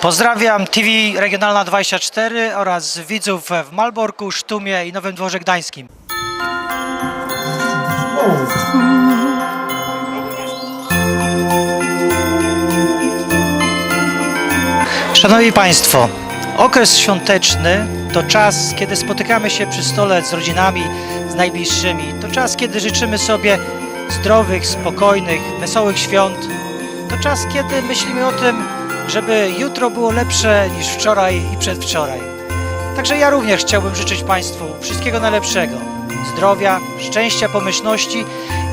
Pozdrawiam TV Regionalna 24 oraz widzów w Malborku, Sztumie i Nowym Dworze Gdańskim. Szanowni Państwo, okres świąteczny to czas, kiedy spotykamy się przy stole z rodzinami, z najbliższymi. To czas, kiedy życzymy sobie zdrowych, spokojnych, wesołych świąt. To czas, kiedy myślimy o tym, żeby jutro było lepsze niż wczoraj i przedwczoraj. Także ja również chciałbym życzyć Państwu wszystkiego najlepszego. Zdrowia, szczęścia, pomyślności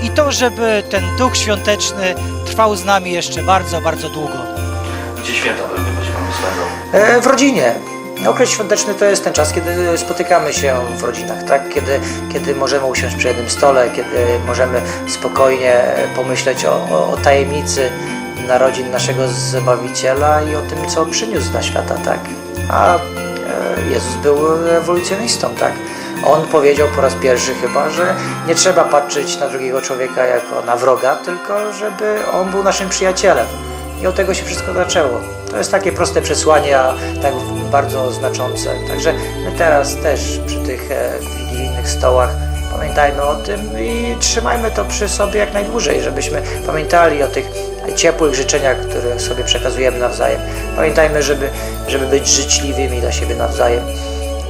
i to, żeby ten duch świąteczny trwał z nami jeszcze bardzo, bardzo długo. Gdzie święta powinny być Panu spędzą? E, W rodzinie. Okres świąteczny to jest ten czas, kiedy spotykamy się w rodzinach, tak? Kiedy, kiedy możemy usiąść przy jednym stole, kiedy możemy spokojnie pomyśleć o, o, o tajemnicy narodzin naszego Zbawiciela i o tym, co przyniósł dla świata, tak? A e, Jezus był rewolucjonistą, tak? On powiedział po raz pierwszy chyba, że nie trzeba patrzeć na drugiego człowieka jako na wroga, tylko żeby on był naszym przyjacielem. I od tego się wszystko zaczęło. To jest takie proste przesłanie, a tak bardzo znaczące. Także my teraz też przy tych e, wigilijnych stołach pamiętajmy o tym i trzymajmy to przy sobie jak najdłużej, żebyśmy pamiętali o tych ciepłych życzeniach, które sobie przekazujemy nawzajem. Pamiętajmy, żeby, żeby być życzliwymi dla siebie nawzajem.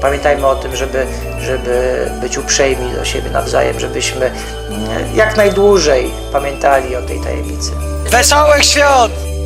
Pamiętajmy o tym, żeby, żeby być uprzejmi do siebie nawzajem, żebyśmy mm, jak najdłużej pamiętali o tej tajemnicy. Wesołych świąt!